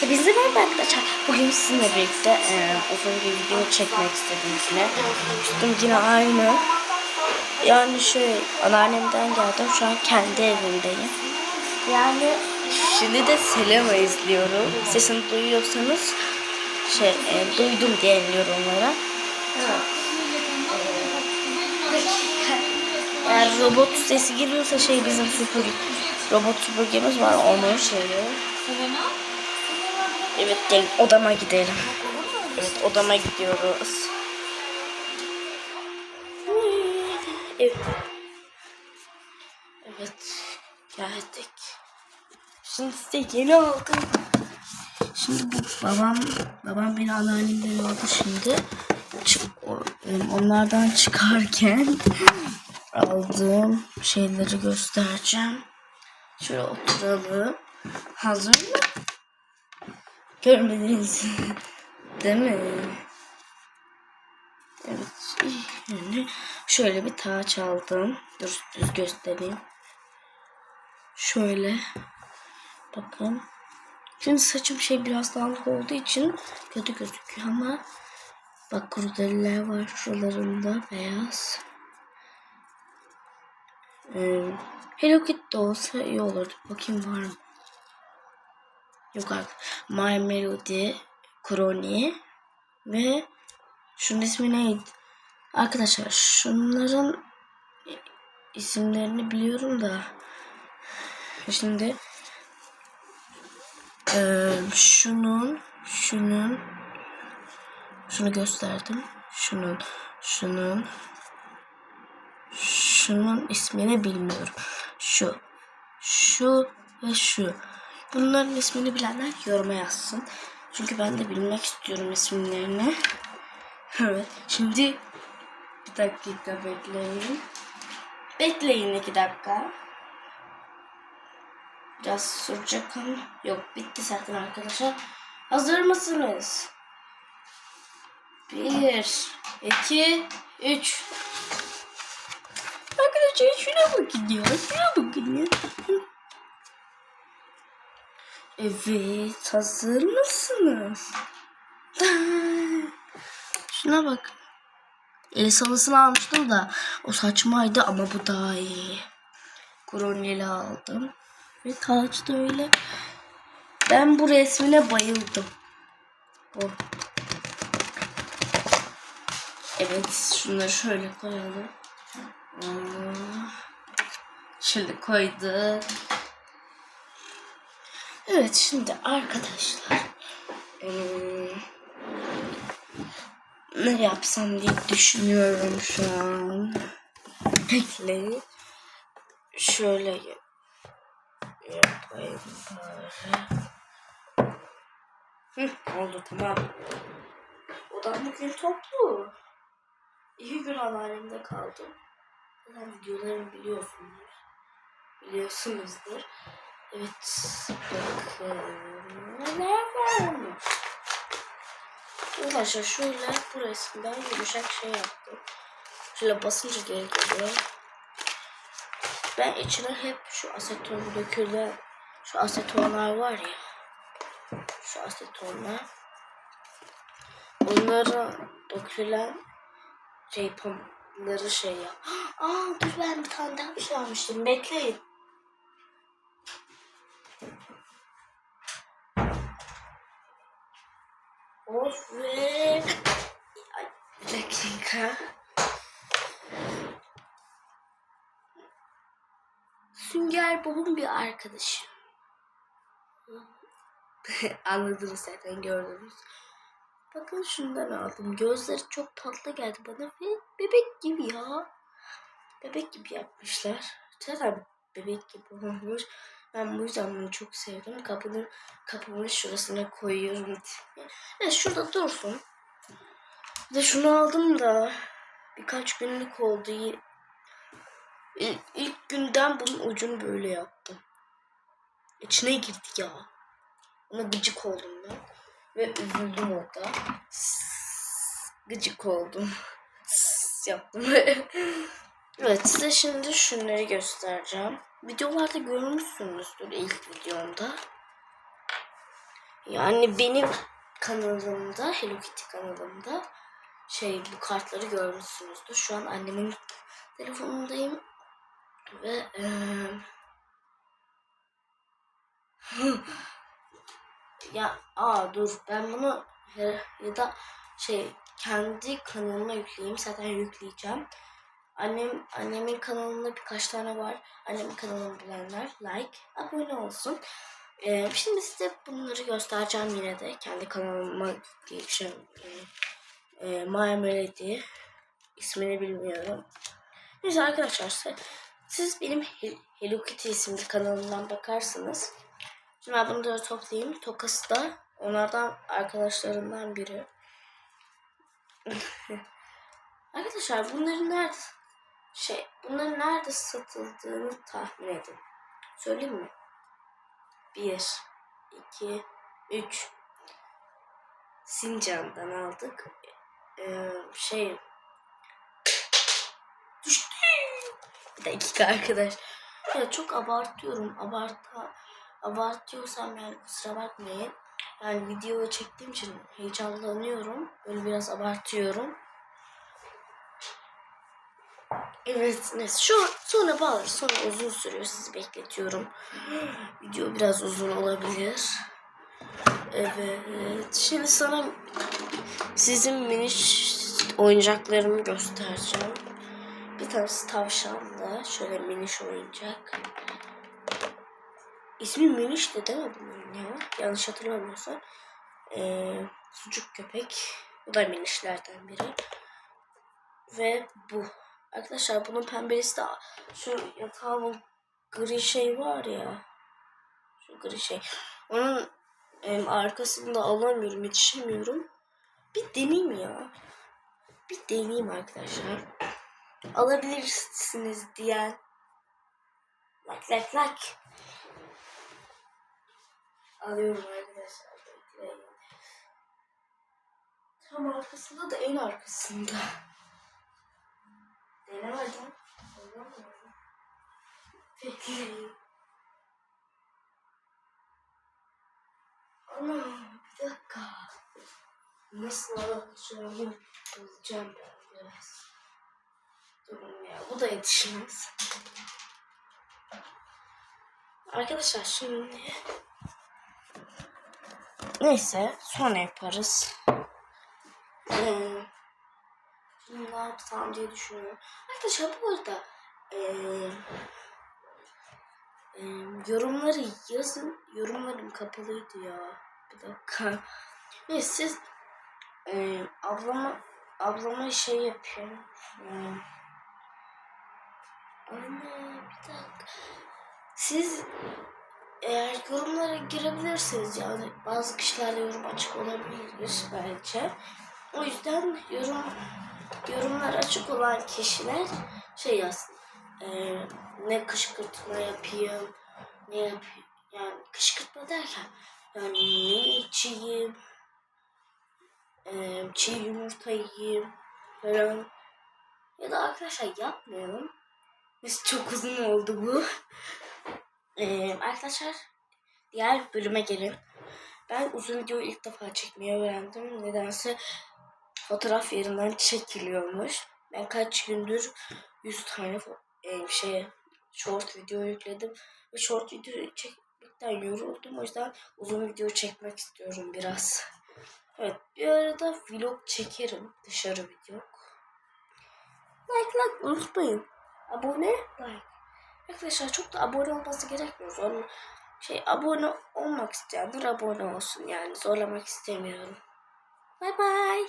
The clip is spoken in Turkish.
Hepinize merhaba arkadaşlar. Bugün sizinle birlikte e, uzun bir video çekmek istedim yine. Üstüm yine aynı. Yani şey anneannemden geldim. Şu an kendi evimdeyim. Yani şimdi de Selema izliyorum. Sesini duyuyorsanız şey e, duydum diye yorumlara. Evet. Eğer robot sesi geliyorsa şey bizim süpür robot süpürgemiz var onu şey Evet gel odama gidelim. Evet odama gidiyoruz. Evet. Evet geldik. Şimdi size yeni aldım. Şimdi bu babam babam beni anneannemden aldı şimdi. Onlardan çıkarken aldığım şeyleri göstereceğim. Şöyle oturalım. Hazır mı? Görmediniz. Değil mi? Evet. Şimdi şöyle bir taç aldım. Dur düz göstereyim. Şöyle. Bakın. Şimdi saçım şey biraz dağınık olduğu için kötü gözüküyor ama bak kurdeleler var şuralarında beyaz. Ee, Hello Kitty olsa iyi olurdu. Bakayım var mı? Yok artık. My Melody, Crony ve şunun ismi neydi? Arkadaşlar şunların isimlerini biliyorum da şimdi eee, şunun şunun şunu gösterdim. Şunun şunun şunun ismini bilmiyorum. Şu şu ve şu. Bunların ismini bilenler yoruma yazsın. Çünkü ben de bilmek istiyorum isimlerini. Evet. Şimdi bir dakika bekleyin. Bekleyin iki dakika. Biraz sürecek yok bitti zaten arkadaşlar. Hazır mısınız? Bir, iki, üç. Arkadaşlar şuna bakın ya. Şuna bakın ya. Evet, hazır mısınız? Şuna bak. El salısını almıştım da o saçmaydı ama bu daha iyi. Kroneli aldım. Ve taç da öyle. Ben bu resmine bayıldım. Oh. Evet, şunları şöyle koyalım. Şöyle koyduk. Evet şimdi arkadaşlar ne yapsam diye düşünüyorum şu an. Bekleyin. Şöyle yapayım bari. Hı, oldu tamam. Odam bugün toplu. İki gün anneannemde kaldım. Zaten videolarımı biliyorsunuz. Biliyorsunuzdur. Evet. Bakın. Ne var mı? Arkadaşlar şöyle bu resimden yumuşak şey yaptım. Şöyle basınca geri geliyor. Ben içine hep şu aseton dökülen şu asetonlar var ya. Şu asetonlar. Onlara dökülen şey pamukları şey yap. Aa dur ben bir tane daha bir şey almıştım. Bekleyin. Of ve... Ay, bir dakika. Sünger Bob'un bir arkadaşı. Anladınız zaten gördünüz. Bakın şundan aldım. Gözleri çok tatlı geldi bana ve bebek gibi ya. Bebek gibi yapmışlar. Zaten bebek gibi olmuş. Ben bu yüzden bunu çok sevdim. Kapının kapımın şurasına koyuyorum. Evet şurada dursun. Bir de şunu aldım da birkaç günlük oldu. İlk, ilk günden bunun ucunu böyle yaptım. İçine girdi ya. Ona gıcık oldum ben. Ve üzüldüm orada. Gıcık oldum. Yaptım. evet size şimdi şunları göstereceğim. Videolarda görmüşsünüzdür ilk videomda. Yani benim kanalımda, Hello Kitty kanalımda şey bu kartları görmüşsünüzdür. Şu an annemin telefonundayım ve eee, ya aa dur ben bunu ya da şey kendi kanalıma yükleyeyim zaten yükleyeceğim. Annem annemin kanalında birkaç tane var. Annemin kanalını bilenler like, abone olsun. Ee, şimdi size bunları göstereceğim yine de. Kendi kanalıma yükleyeceğim. Ee, e, My Melody. ismini bilmiyorum. Neyse arkadaşlar siz benim Hel- Hello Kitty isimli kanalımdan bakarsınız. Şimdi ben bunları toplayayım. Tokası da onlardan arkadaşlarından biri. Arkadaşlar bunların nerede şey bunların nerede satıldığını tahmin edin. Söyleyeyim mi? 1 2 3 Sincan'dan aldık. Ee, şey düştü. Bir dakika arkadaş. Ya çok abartıyorum. Abarta abartıyorsam yani kusura bakmayın. Yani video çektiğim için heyecanlanıyorum. Böyle biraz abartıyorum. Evet, neyse. Şu sonra bağlar. Sonra uzun sürüyor. Sizi bekletiyorum. Video biraz uzun olabilir. Evet. Şimdi sana sizin miniş oyuncaklarımı göstereceğim. Bir tanesi tavşanlı. Şöyle miniş oyuncak. İsmi Miniş de değil mi bunun ya? Yanlış hatırlamıyorsam. Ee, sucuk köpek. Bu da minişlerden biri. Ve bu. Arkadaşlar bunun pembesi de şu yatağımın gri şey var ya. Şu gri şey. Onun em, arkasında alamıyorum, yetişemiyorum. Bir deneyeyim ya. Bir deneyeyim arkadaşlar. Alabilirsiniz diyen. Like like like. Alıyorum arkadaşlar. Tam arkasında da en arkasında. Denemedim. Olamıyorum. Bekleyin. Ana bir dakika. Nasıl alacağımı bulacağım ben biraz. Durun ya bu da yetişmez. Arkadaşlar şimdi neyse sonra yaparız. Ee, ne yapsam diye düşünüyorum. Arkadaşlar bu arada ee, ee, yorumları yazın. Yorumlarım kapalıydı ya. Bir dakika. Neyse siz ee, ablama ablama şey yapıyorum. Ee, Anne bir dakika. Siz eğer yorumlara girebilirsiniz yani bazı kişilerle yorum açık olabilir bence. O yüzden yorum yorumlar açık olan kişiler şey yazsın. Ee, ne kışkırtma yapayım, ne yapayım. Yani kışkırtma derken yani ne içeyim, e, çiğ yumurta yiyeyim falan. Ya da arkadaşlar yapmayalım. Biz çok uzun oldu bu. Ee, arkadaşlar diğer bölüme gelin. Ben uzun videoyu ilk defa çekmeyi öğrendim. Nedense fotoğraf yerinden çekiliyormuş. Ben kaç gündür 100 tane e, şey short video yükledim. Ve short video çekmekten yoruldum. O yüzden uzun video çekmek istiyorum biraz. Evet bir arada vlog çekerim. Dışarı video. Like like unutmayın. Abone like. Arkadaşlar çok da abone olması gerekmiyor. Zorla, şey abone olmak isteyenler abone olsun yani zorlamak istemiyorum. Bye bye.